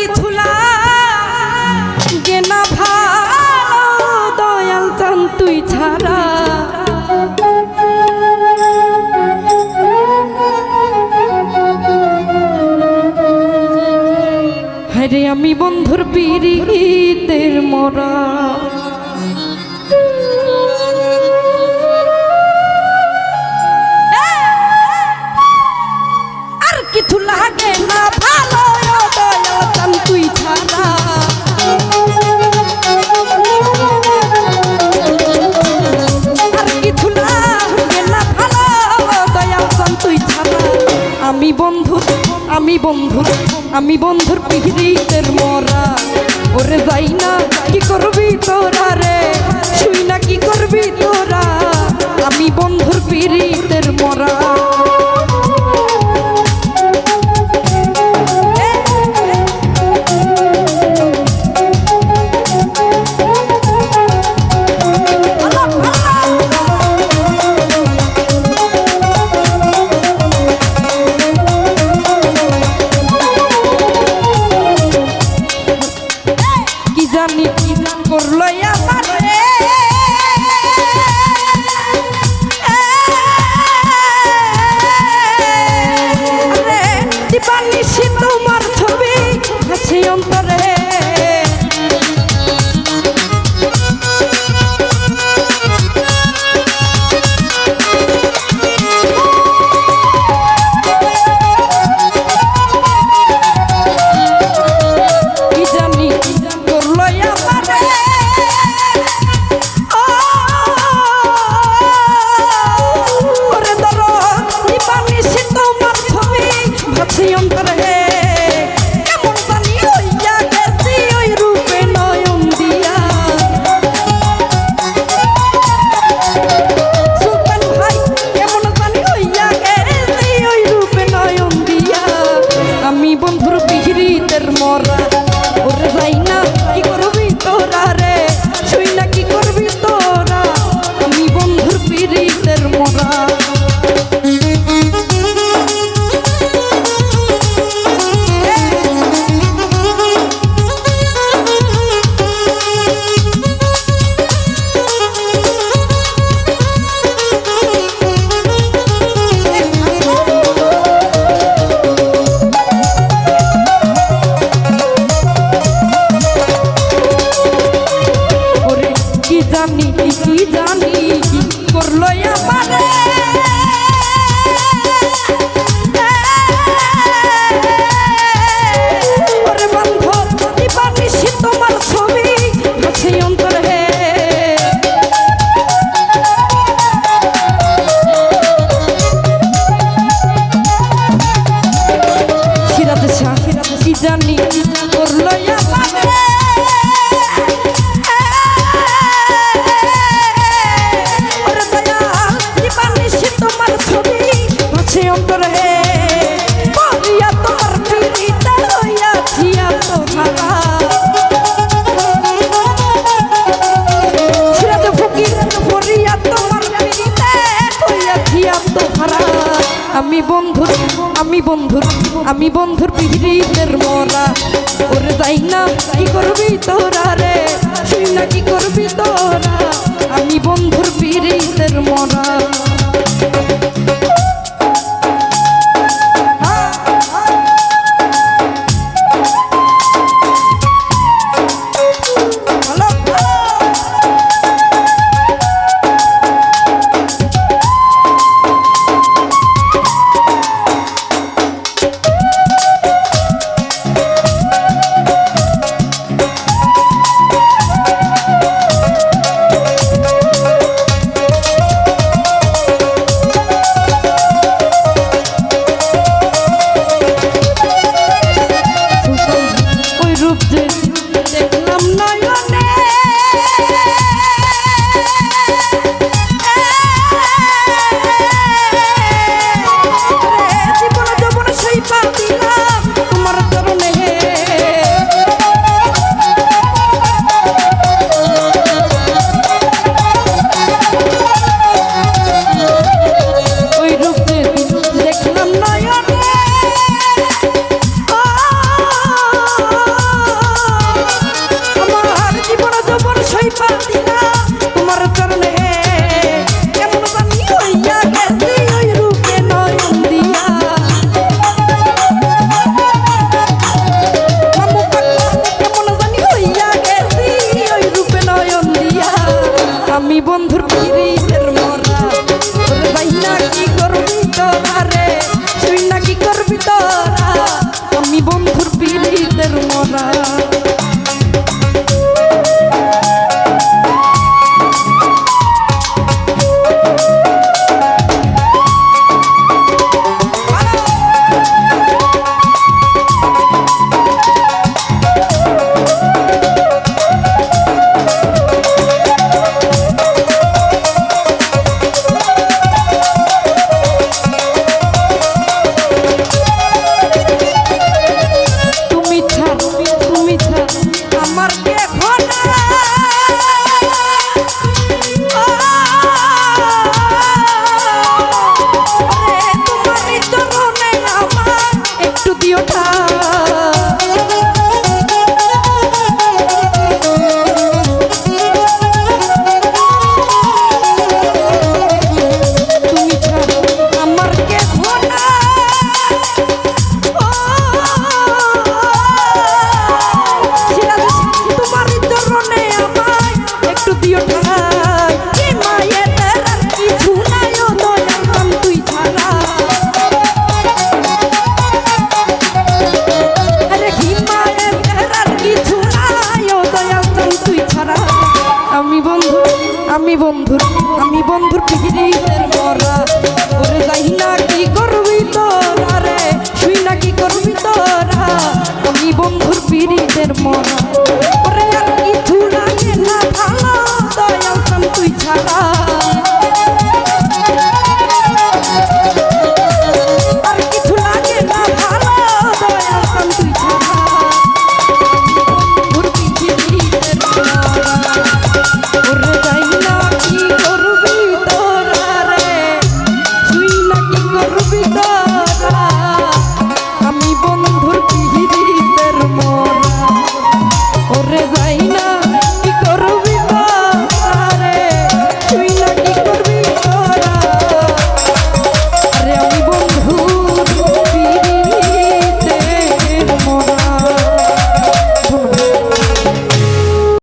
কিছুলা গেনা ভালো দয়াল চান তুই ছাড়া। হরে আমি বন্ধুর পিড়িতের মরা। আমি বন্ধু আমি বন্ধুর পিহিতের মরা। ওরে যাই না, কি করবি তোরা রে? শুই না, কি করবি তোরা? আমি বন্ধুর পিড়িতের মরা। সিয়ম রক্ত আমি বন্ধুর আমি বন্ধুর আমি বন্ধুর পৃথিবীদের মরা। ওরে যাই না, কি করবি তোরা রে? শুই না, কি করবি তোরা? আমি বন্ধুর পৃথিবীদের মরা। আমি বন্ধুর পিড়িতের মরা। ওরে, আমি বন্ধুর আমি বন্ধুর পিগিরিদের মরা ওরে যাই না কি করবি তোরা রে? শুই না কি করবি তোরা? আমি বন্ধুর পিড়িদের মরা।